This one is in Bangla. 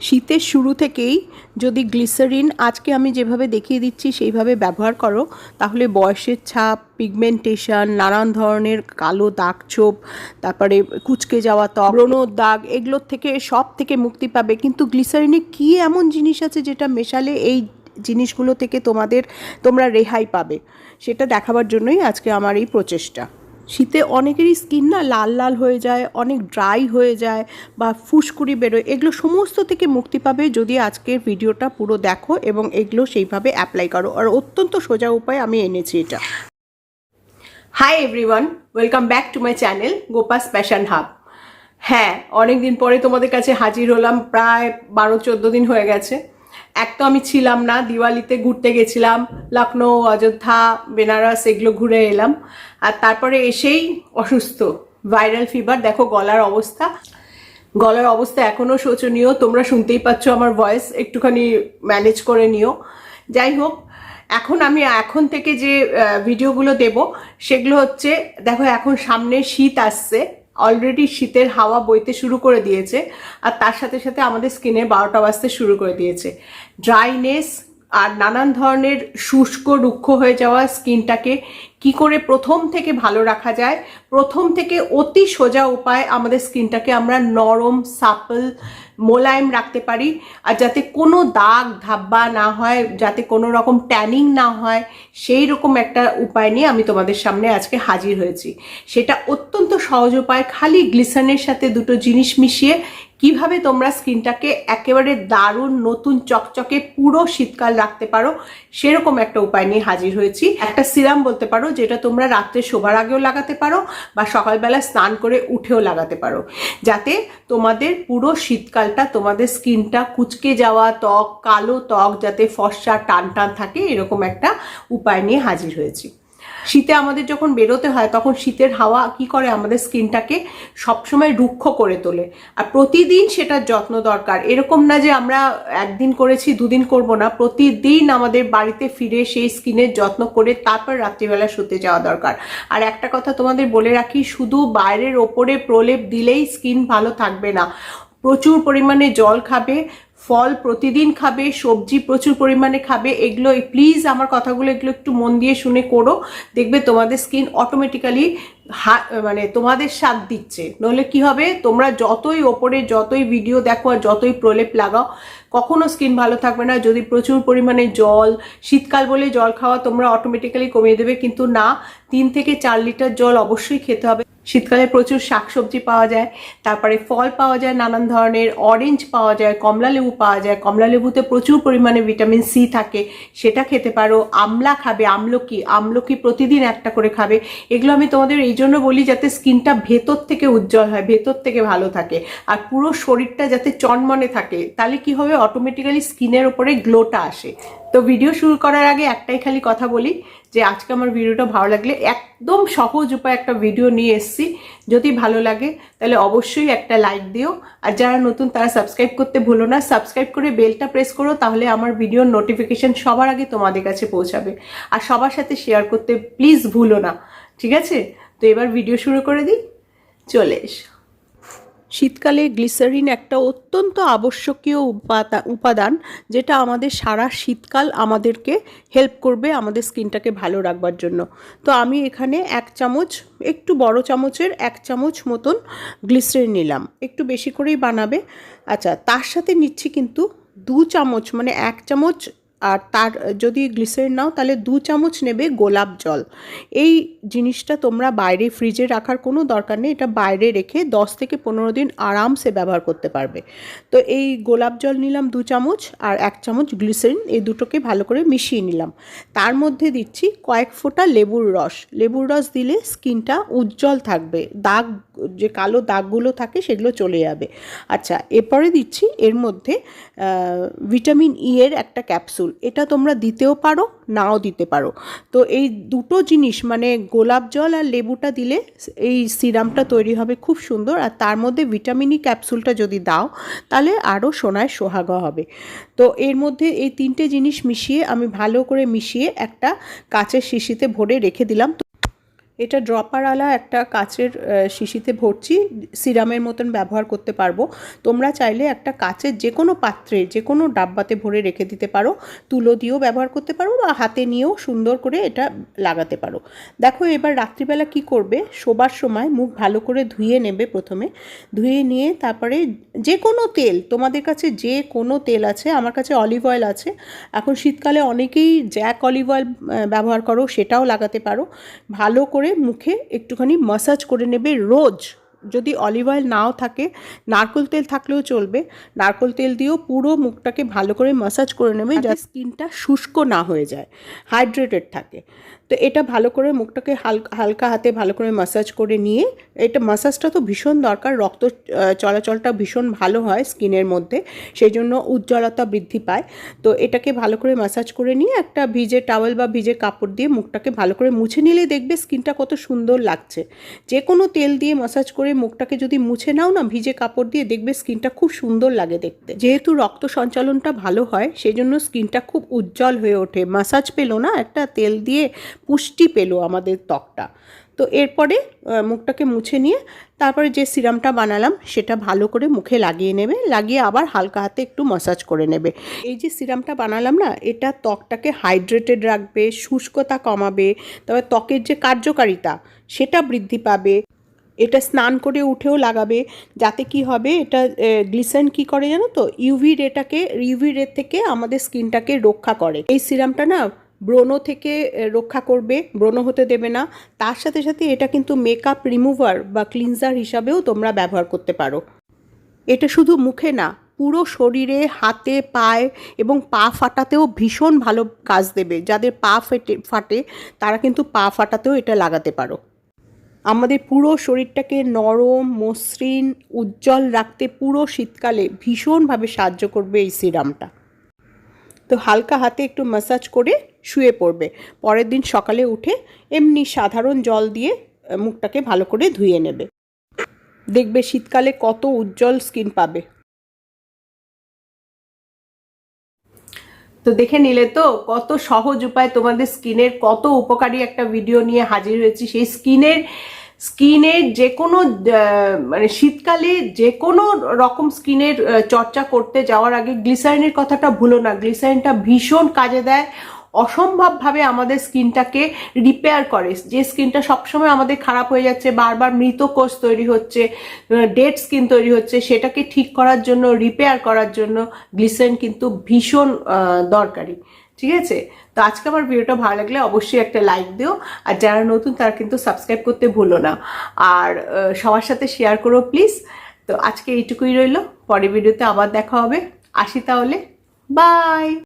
শীতের শুরু থেকেই যদি গ্লিসারিন, আজকে আমি যেভাবে দেখিয়ে দিচ্ছি সেইভাবে ব্যবহার করো, তাহলে বয়সের ছাপ, পিগমেন্টেশন, নানান ধরনের কালো দাগ ছোপ, তারপরে কুচকে যাওয়া ত্বক ব্রণর দাগ, এগুলোর থেকে সব থেকে মুক্তি পাবে। কিন্তু গ্লিসারিনে কী এমন জিনিস আছে যেটা মেশালে এই জিনিসগুলো থেকে তোমাদের, তোমরা রেহাই পাবে? সেটা দেখাবার জন্যই আজকে আমার এই প্রচেষ্টা। শীতে অনেকেরই স্কিন না লাল লাল হয়ে যায়, অনেক ড্রাই হয়ে যায় বা ফুসকুড়ি বেরোয়। এগুলো সমস্ত থেকে মুক্তি পাবে যদি আজকের ভিডিওটা পুরো দেখো এবং এগুলো সেইভাবে অ্যাপ্লাই করো। আর অত্যন্ত সোজা উপায় আমি এনেছি এটা। Hi everyone welcome back to my channel গোপাস passion hub হ্যাঁ অনেক দিন পরে তোমাদের কাছে হাজির হলাম, প্রায় বারো চোদ্দ দিন হয়ে গেছে। এক তো আমি ছিলাম না, দিওয়ালিতে ঘুরতে গেছিলাম লখনৌ অযোধ্যা, বেনারস, এগুলো ঘুরে এলাম। আর তারপরে এসেই অসুস্থ, ভাইরাল ফিভার দেখো গলার অবস্থা। গলার অবস্থা এখনও শোচনীয়, তোমরা শুনতেই পাচ্ছ আমার ভয়েস একটুখানি ম্যানেজ করে নিও। যাই হোক, এখন আমি এখন থেকে যে ভিডিওগুলো দেব, সেগুলো হচ্ছে, দেখো এখন সামনে শীত আসছে। অলরেডি শীতের হাওয়া বইতে শুরু করে দিয়েছে আর তার সাথে সাথে আমাদের স্কিনে বারোটা বাজতে শুরু করে দিয়েছে। ড্রাইনেস আর নানান ধরনের শুষ্ক, রুক্ষ হয়ে যাওয়া স্কিনটাকে কি করে প্রথম থেকে ভালো রাখা যায়? প্রথম থেকে অতি সোজা উপায় আমাদের স্কিনটাকে আমরা নরম সাপল মোলায়েম রাখতে পারি। আর যাতে কোনো দাগ, ধাব্বা না হয়, যাতে কোনো রকম ট্যানিং না হয়, সেই রকম একটা উপায় নিয়ে আমি তোমাদের সামনে আজকে হাজির হয়েছি। সেটা অত্যন্ত সহজ উপায়, খালি গ্লিসানের সাথে দুটো জিনিস মিশিয়ে কীভাবে তোমরা স্কিনটাকে একেবারে দারুণ, নতুন, চকচকে, পুরো শীতকাল রাখতে পারো, সেরকম একটা উপায় নিয়ে হাজির হয়েছি। একটা সিরাম বলতে পারো, যেটা তোমরা রাত্রে শোবার আগেও লাগাতে পারো বা সকালবেলা স্নান করে উঠেও লাগাতে পারো। যাতে তোমাদের পুরো শীতকালটা তোমাদের স্কিনটা কুচকে যাওয়া, ত্বক, কালো ত্বক যাতে ফর্সা টান টান থাকে, এরকম একটা উপায় নিয়ে হাজির হয়েছি। শীতে আমাদের যখন বেরোতে হয়, তখন শীতের হাওয়া কি করে আমাদের স্কিনটাকে সবসময় রুক্ষ করে তোলে। আর প্রতিদিন সেটার যত্ন দরকার। এরকম না যে আমরা একদিন করেছি, দুদিন করব না। প্রতিদিন আমাদের বাড়িতে ফিরে সেই স্কিনের যত্ন করে তারপর রাত্রিবেলা শুতে যাওয়া দরকার। আর একটা কথা তোমাদের বলে রাখি, শুধু বাইরের ওপরে প্রলেপ দিলেই স্কিন ভালো থাকবে না। প্রচুর পরিমাণে জল খাবে ফল প্রতিদিন খাবে, সবজি প্রচুর পরিমাণে খাবে এগুলো প্লিজ আমার কথাগুলো এগুলো একটু মন দিয়ে শুনে করো। দেখবে তোমাদের স্কিন অটোমেটিক্যালি মানে তোমাদের সাথ দিচ্ছে। নইলে কি হবে? তোমরা যতই ওপরে যতই ভিডিও দেখো আর যতই প্রলেপ লাগাও, কখনো স্কিন ভালো থাকবে না। যদি প্রচুর পরিমাণে জল, শীতকাল বলে জল খাওয়া তোমরা অটোমেটিক্যালি কমিয়ে দেবে। কিন্তু না, তিন থেকে চার লিটার জল অবশ্যই খেতে হবে। শীতকালে প্রচুর শাকসবজি পাওয়া যায়, তারপরে ফল পাওয়া যায় নানান ধরনের অরেঞ্জ পাওয়া যায়, কমলা লেবু পাওয়া যায়। কমলা লেবুতে প্রচুর পরিমাণে ভিটামিন সি থাকে, সেটা খেতে পারো। আমলা খাবে, আমলকি আমলকি প্রতিদিন একটা করে খাবে। এগুলো আমি তোমাদের এই জন্য বলি যাতে স্কিনটা ভেতর থেকে উজ্জ্বল হয়, ভেতর থেকে ভালো থাকে। আর পুরো শরীরটা যাতে চনমনে থাকে, তাহলে কি হবে? অটোমেটিক্যালি স্কিনের ওপরে গ্লোটা আসে। তো ভিডিও শুরু করার আগে একটাই খালি কথা বলি, যে আজকে আমার ভিডিওটা ভালো লাগলে একদম সহজ উপায় একটা ভিডিও নিয়ে এসেছি। যদি ভালো লাগে, তাহলে অবশ্যই একটা লাইক দিও। আর যারা নতুন, তারা সাবস্ক্রাইব করতে ভুলো না। সাবস্ক্রাইব করে বেলটা প্রেস করো, তাহলে আমার ভিডিওর নোটিফিকেশন সবার আগে তোমাদের কাছে পৌঁছাবে। আর সবার সাথে শেয়ার করতে প্লিজ ভুলো না। ঠিক আছে? তো এবার ভিডিও শুরু করে দিই। চলে এসো। শীতকালে গ্লিসারিন একটা অত্যন্ত আবশ্যকীয় উপাদা- উপাদান যেটা আমাদের সারা শীতকাল আমাদেরকে হেল্প করবে আমাদের স্কিনটাকে ভালো রাখবার জন্য। তো আমি এখানে এক চামচ, একটু বড় চামচের এক চামচ মতন গ্লিসারিন নিলাম। একটু বেশি করেই বানাবে। আচ্ছা তার সাথে নিচ্ছি কিন্তু দু চামচ মানে এক চামচ আর তার, যদি গ্লিসারিন নাও, তাহলে দু চামচ নেবে গোলাপ জল। এই জিনিসটা তোমরা বাইরে ফ্রিজে রাখার কোনো দরকার নেই, এটা বাইরে রেখে দশ থেকে পনেরো দিন আরামসে ব্যবহার করতে পারবে। তো এই গোলাপ জল নিলাম দু চামচ আর এক চামচ গ্লিসারিন, এই দুটোকে ভালো করে মিশিয়ে নিলাম। তার মধ্যে দিচ্ছি কয়েক ফোঁটা লেবুর রস। লেবুর রস দিলে স্কিনটা উজ্জ্বল থাকবে, দাগ যে কালো দাগগুলো থাকে সেগুলো চলে যাবে। আচ্ছা এরপরে দিচ্ছি এর মধ্যে ভিটামিন ই এর একটা ক্যাপসুল। এটা তোমরা দিতেও পারো, নাও দিতে পারো। তো এই দুটো জিনিস মানে গোলাপ জল আর লেবুটা দিলে এই সিরামটা তৈরি হবে খুব সুন্দর। আর তার মধ্যে ভিটামিন ই ক্যাপসুলটা যদি দাও, তাহলে আরও সোনায় সোহাগা হবে। তো এর মধ্যে এই তিনটে জিনিস মিশিয়ে আমি ভালো করে মিশিয়ে একটা কাচের শিশিতে ভরে রেখে দিলাম। এটা ড্রপারওয়ালা একটা কাচের শিশিতে ভরছি সিরামের মতন ব্যবহার করতে পারব। তোমরা চাইলে একটা কাচের যে কোনো পাত্রে যে কোনো ডাব্বাতে ভরে রেখে দিতে পারো। তুলো দিয়েও ব্যবহার করতে পারো বা হাতে নিয়েও সুন্দর করে এটা লাগাতে পারো। দেখো এবার রাত্রিবেলা কি করবে? শোবার সময় মুখ ভালো করে ধুয়ে নেবে প্রথমে। ধুয়ে নিয়ে তারপরে যে কোনো তেল, তোমাদের কাছে যে কোনো তেল আছে, আমার কাছে অলিভ অয়েল আছে। এখন শীতকালে অনেকেই জ্যাক অলিভ অয়েল ব্যবহার করো, সেটাও লাগাতে পারো। ভালো করে মুখে একটুখানি মাসাজ করে নেবে রোজ। যদি অলিভ অয়েল নাও থাকে নারকোল তেল থাকলেও চলবে। নারকোল তেল দিয়েও পুরো মুখটাকে ভালো করে মাসাজ করে নেবে যাতে স্কিনটা শুষ্ক না হয়ে যায় হাইড্রেটেড থাকে। তো এটা ভালো করে মুখটাকে হালকা হাতে ভালো করে মাসাজ করে নিয়ে, এটা মাসাজটা তো ভীষণ দরকার, রক্ত চলাচলটা ভীষণ ভালো হয় স্কিনের মধ্যে সেই জন্য উজ্জ্বলতা বৃদ্ধি পায়। তো এটাকে ভালো করে মাসাজ করে নিয়ে একটা ভিজে টাওয়েল বা ভিজে কাপড় দিয়ে মুখটাকে ভালো করে মুছে নিলে দেখবে স্কিনটা কত সুন্দর লাগছে। যে কোনো তেল দিয়ে মাসাজ করে মুখটাকে যদি মুছে নাও না, ভিজে কাপড় দিয়ে দেখবে স্কিনটা খুব সুন্দর লাগে দেখতে। যেহেতু রক্ত সঞ্চালনটা ভালো হয় সেই জন্য স্কিনটা খুব উজ্জ্বল হয়ে ওঠে। মাসাজ পেল না, একটা তেল দিয়ে পুষ্টি পেল আমাদের ত্বকটা। তো এরপরে মুখটাকে মুছে নিয়ে তারপরে যে সিরামটা বানালাম, সেটা ভালো করে মুখে লাগিয়ে নেবে, লাগিয়ে আবার হালকা হাতে একটু মাসাজ করে নেবে। এই যে সিরামটা বানালাম না, এটা ত্বকটাকে হাইড্রেটেড রাখবে, শুষ্কতা কমাবে তবে ত্বকের যে কার্যকারিতা, সেটা বৃদ্ধি পাবে। এটা স্নান করে উঠেও লাগাবে। যাতে কি হবে, এটা গ্লিসারিন কি করে জানো তো? ইউভি রেটাকে ইউভি রে থেকে আমাদের স্কিনটাকে রক্ষা করে। এই সিরামটা না ব্রণ থেকে রক্ষা করবে, ব্রণ হতে দেবে না। তার সাথে সাথে এটা কিন্তু মেকআপ রিমুভার বা ক্লিনজার হিসাবেও তোমরা ব্যবহার করতে পারো। এটা শুধু মুখে না, পুরো শরীরে, হাতে, পায়ে এবং পা ফাটাতেও ভীষণ ভালো কাজ দেবে। যাদের পা ফেটে, ফাটে, তারা কিন্তু পা ফাটাতেও এটা লাগাতে পারো। আমাদের পুরো শরীরটাকে নরম, মসৃণ, উজ্জ্বল রাখতে পুরো শীতকালে ভীষণভাবে সাহায্য করবে এই সিরামটা। তো হালকা হাতে একটু ম্যাসাজ করে শুয়ে পড়বে। পরের দিন সকালে উঠে এমনি সাধারণ জল দিয়ে মুখটাকে ভালো করে ধুয়ে নেবে। দেখবে শীতকালে কত উজ্জ্বল স্কিন পাবে। তো দেখে নিলে তো কত সহজ উপায় তোমাদের স্কিনের কত উপকারী একটা ভিডিও নিয়ে হাজির হয়েছি। সেই স্কিনের স্কিনের যে কোনো মানে শীতকালে যে কোনো রকম স্কিনের চর্চা করতে যাওয়ার আগে গ্লিসারিনের কথাটা ভুলো না। গ্লিসারিনটা ভীষণ কাজে দেয়। অসম্ভবভাবে আমাদের স্কিনটাকে রিপেয়ার করে। যে স্কিনটা সবসময় আমাদের খারাপ হয়ে যাচ্ছে, বারবার মৃত কোষ তৈরি হচ্ছে, ডেড স্কিন তৈরি হচ্ছে, সেটাকে ঠিক করার জন্য, রিপেয়ার করার জন্য গ্লিসারিন কিন্তু ভীষণ দরকারি। ঠিক আছে? তো আজকে আমার ভিডিওটা ভালো লাগলে অবশ্যই একটা লাইক দিও। আর যারা নতুন, তারা কিন্তু সাবস্ক্রাইব করতে ভুলো না। আর সবার সাথে শেয়ার করো প্লিজ তো আজকে এইটুকুই রইল। পরের ভিডিওতে আবার দেখা হবে। আসি তাহলে। বাই